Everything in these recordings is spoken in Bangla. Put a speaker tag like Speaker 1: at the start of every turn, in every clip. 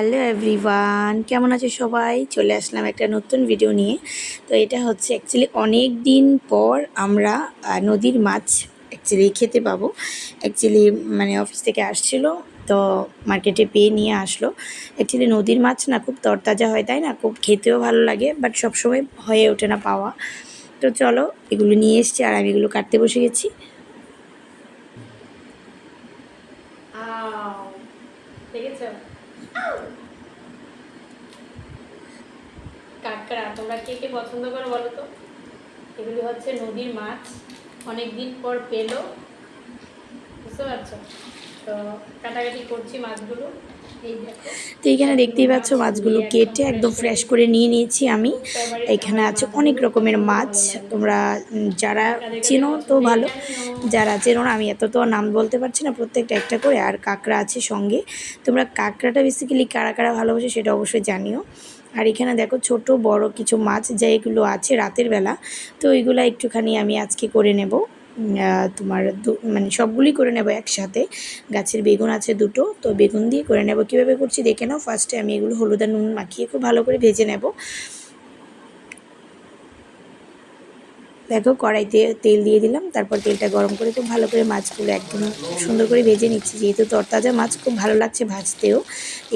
Speaker 1: হ্যালো এভরিওয়ান, কেমন আছে সবাই? চলে আসলাম একটা নতুন ভিডিও নিয়ে। তো এটা হচ্ছে অ্যাকচুয়ালি অনেক দিন পর আমরা নদীর মাছ অ্যাকচুয়ালি খেতে পাবো। অ্যাকচুয়ালি মানে অফিস থেকে আসছিল, তো মার্কেটে পেয়ে নিয়ে আসলো। অ্যাকচুয়ালি নদীর মাছ না খুব তরতাজা হয়, তাই না? খুব খেতেও ভালো লাগে বাট সবসময় হয়ে ওঠে না পাওয়া। তো চলো, এগুলো নিয়ে এসছি আর আমি এগুলো কাটতে বসে গেছি।
Speaker 2: দেখেছ? কাঁকড়া, তোমরা কে কে পছন্দ করো বলো তো? এগুলি হচ্ছে নদীর মাছ অনেক দিন পর পেল। বুঝতে পারছ? তো কাটাকাটি করছি মাছগুলো।
Speaker 1: তো এখানে দেখতেই পাচ্ছ মাছগুলো কেটে একদম ফ্রেশ করে নিয়ে নিয়েছি আমি। এখানে আছে অনেক রকমের মাছ, তোমরা যারা চেনো তো ভালো। যারা চেনো না, আমি এত তো নাম বলতে পারছি না, প্রত্যেকটা একটা করে, আর কাঁকড়া আছে সঙ্গে। তোমরা কাঁকড়াটা বেসিক্যালি কারা কারা ভালোবাসে সেটা অবশ্যই জানিও। আর এখানে দেখো ছোট, বড় কিছু মাছ, যেগুলো আছে রাতের বেলা, তো ওইগুলো একটুখানি আমি আজকে করে নেব। তোমার মানে সবগুলি করে নেব একসাথে। গাছের বেগুন আছে দুটো, তো বেগুন দিয়ে করে নেব। কীভাবে করছি দেখে নাও। ফার্স্টে আমি এগুলো হলুদ আর নুন মাখিয়ে খুব ভালো করে ভেজে নেব। দেখো কড়াইতে তেল দিয়ে দিলাম, তারপর তেলটা গরম করে খুব ভালো করে মাছগুলো একদম সুন্দর করে ভেজে নিচ্ছি। যেহেতু তরতাজা মাছ, খুব ভালো লাগছে ভাজতেও।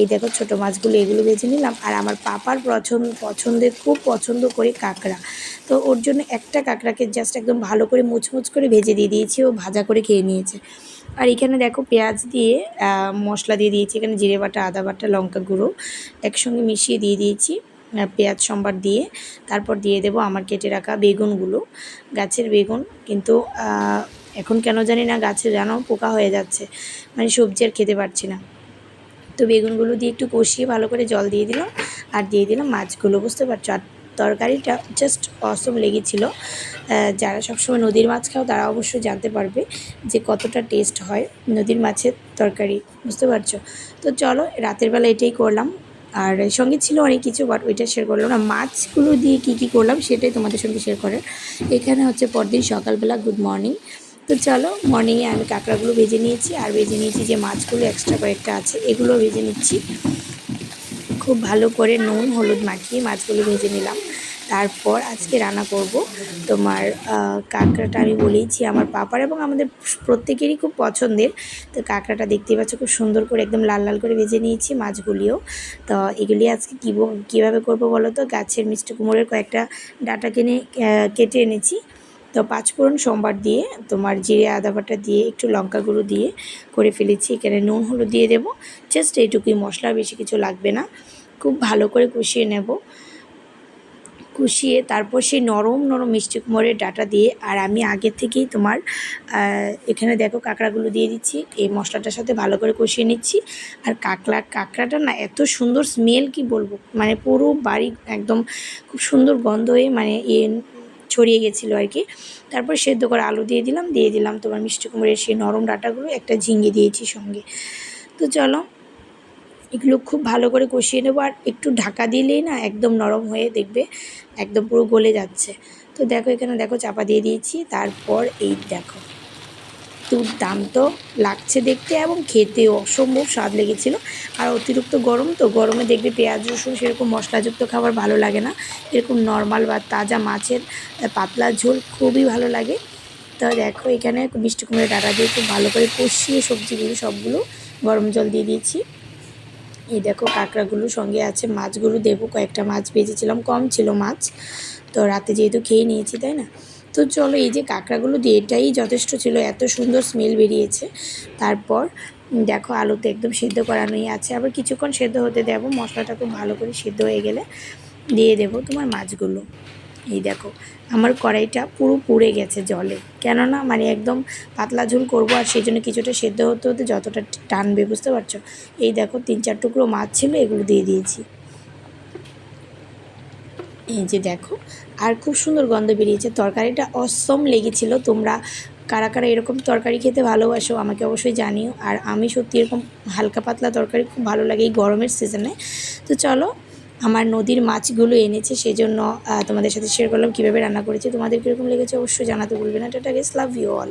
Speaker 1: এই দেখো ছোট মাছগুলো এগুলো ভেজে নিলাম, আর আমার পাপার পছন্দ পছন্দের খুব পছন্দ করে কাঁকড়া। তো ওর জন্য একটা কাঁকড়াকে জাস্ট একদম ভালো করে মুচমুচ করে ভেজে দিয়ে দিয়েছি, ও ভাজা করে খেয়ে নিয়েছে। আর এখানে দেখো পেঁয়াজ দিয়ে মশলা দিয়ে দিয়েছি, এখানে জিরে বাটা, আদা বাটা, লঙ্কা গুঁড়ো একসঙ্গে মিশিয়ে দিয়ে দিয়েছি। পেঁয়াজ সম্বার দিয়ে তারপর দিয়ে দেবো আমার কেটে রাখা বেগুনগুলো। গাছের বেগুন কিন্তু এখন কেন জানি না গাছে যেন পোকা হয়ে যাচ্ছে মানে সবজি আর খেতে পারছি না। তো বেগুনগুলো দিয়ে একটু কষিয়ে ভালো করে জল দিয়ে দিলাম আর দিয়ে দিলাম মাছগুলো, বুঝতে পারছ? আর তরকারিটা জাস্ট অসম লেগেছিলো। যারা সবসময় নদীর মাছ খাও তারা অবশ্যই জানতে পারবে যে কতটা টেস্ট হয় নদীর মাছের তরকারি, বুঝতে পারছ? তো চলো, রাতের বেলা এটাই করলাম। আর সঙ্গে ছিল অনেক কিছু বাট ওইটা শেয়ার করলাম না। মাছগুলো দিয়ে কী কী করলাম সেটাই তোমাদের সঙ্গে শেয়ার করে এখানে হচ্ছে পরদিন সকালবেলা গুড মর্নিং তো চলো মর্নিংয়ে আমি কাঁকড়াগুলো ভেজে নিয়েছি, আর ভেজে নিয়েছি যে মাছগুলো এক্সট্রা কয়েকটা আছে, এগুলো ভেজে নিচ্ছি। খুব ভালো করে নুন, হলুদ মাখিয়ে মাছগুলো ভেজে নিলাম। তারপর আজকে রান্না করব। তোমার কাঁকড়াটা আমি বলেইছি আমার পাপার এবং আমাদের প্রত্যেকেরই খুব পছন্দের। তো কাঁকড়াটা দেখতেই পাচ্ছ খুব সুন্দর করে একদম লাল লাল করে ভেজে নিয়েছি মাছগুলিও। তো এগুলি আজকে কী কীভাবে করব বলো তো? গাছের মিষ্টি কুমড়োর কয়েকটা ডাটা কিনে কেটে এনেছি। তো পাঁচফোড়ন সোমবার দিয়ে তোমার জিরে, আদা বাটা দিয়ে, একটু লঙ্কা গুঁড়ো দিয়ে করে ফেলেছি। এখানে নুন, হলুদ দিয়ে দেবো। জাস্ট এইটুকুই মশলা, বেশি কিছু লাগবে না। খুব ভালো করে কষিয়ে নেব। কষিয়ে তারপর সেই নরম নরম মিষ্টি কুমড়ের ডাটা দিয়ে, আর আমি আগে থেকেই তোমার এখানে দেখো কাঁকড়াগুলো দিয়ে দিচ্ছি। এই মশলাটার সাথে ভালো করে কষিয়ে নিচ্ছি। আর কাঁকড়া, কাঁকড়াটা না এত সুন্দর স্মেল কি বলব? মানে পুরো বাড়ি একদম খুব সুন্দর গন্ধ হয়ে মানে এ ছড়িয়ে গেছিল আর কি। তারপর সেদ্ধ করে আলু দিয়ে দিলাম দিয়ে দিলাম তোমার মিষ্টি কুমড়ের সেই নরম ডাটাগুলো, একটা ঝিঙে দিয়েছি সঙ্গে। তো চলো এগুলো খুব ভালো করে কষিয়ে নেব। আর একটু ঢাকা দিলেই না একদম নরম হয়ে দেখবে, একদম পুরো গলে যাচ্ছে। তো দেখো এখানে দেখো চাপা দিয়ে দিয়েছি, তারপর এই দেখো। দুধ দাম তো লাগছে দেখতে এবং খেতেও অসম্ভব স্বাদ লেগেছিলো। আর অতিরিক্ত গরম তো, গরমে দেখবে পেঁয়াজ, রসুন সেরকম মশলাযুক্ত খাবার ভালো লাগে না। এরকম নর্মাল বা তাজা মাছের পাতলা ঝোল খুবই ভালো লাগে। তো দেখো এখানে মিষ্টি কুমড়ো ডাটা দিয়ে খুব ভালো করে কষিয়ে সবজিগুলো সবগুলো গরম জল দিয়ে দিয়েছি। এই দেখো কাঁকড়াগুলো সঙ্গে আছে মাছগুলো দেবো, কয়েকটা মাছ ভেজেছিলাম, কম ছিল মাছ। তো রাতে যেহেতু খেয়ে নিয়েছি, তাই না? তো চলো এই যে কাঁকড়াগুলো দিয়ে এটাই যথেষ্ট ছিল, এত সুন্দর স্মেল বেরিয়েছে। তারপর দেখো আলুতে একদম সেদ্ধ করানোই আছে, আবার কিছুক্ষণ সেদ্ধ হতে দেবো, মশলাটা খুব ভালো করে সেদ্ধ হয়ে গেলে দিয়ে দেবো তোমার মাছগুলো। এই দেখো, আমার কড়াইটা পুরো পুড়ে গেছে জলে। কেননা মানে একদম পাতলা ঝোল করব আর সেই জন্য কিছুটা সেদ্ধ হতে হতে যতটা টানবে, বুঝতে পারছ? এই দেখো, তিন চার টুকরো মাছ ছিল, এগুলো দিয়ে দিয়েছি। এই যে দেখো, আর খুব সুন্দর গন্ধ বেরিয়েছে। তরকারিটা অসম লেগেছিল। তোমরা কারা কারা এরকম তরকারি খেতে ভালোবাসো, আমাকে অবশ্যই জানিও। আর আমি সত্যি এরকম হালকা পাতলা তরকারি খুব ভালো লাগে এই গরমের সিজনে তো চলো আমার নদীর মাছগুলো এনেছে, সেজন্য জন্য তোমাদের সাথে শেয়ার করলাম কীভাবে রান্না করেছি। তোমাদের কীরকম লেগেছে অবশ্যই জানাতে ভুলবে না। Tata guys love you all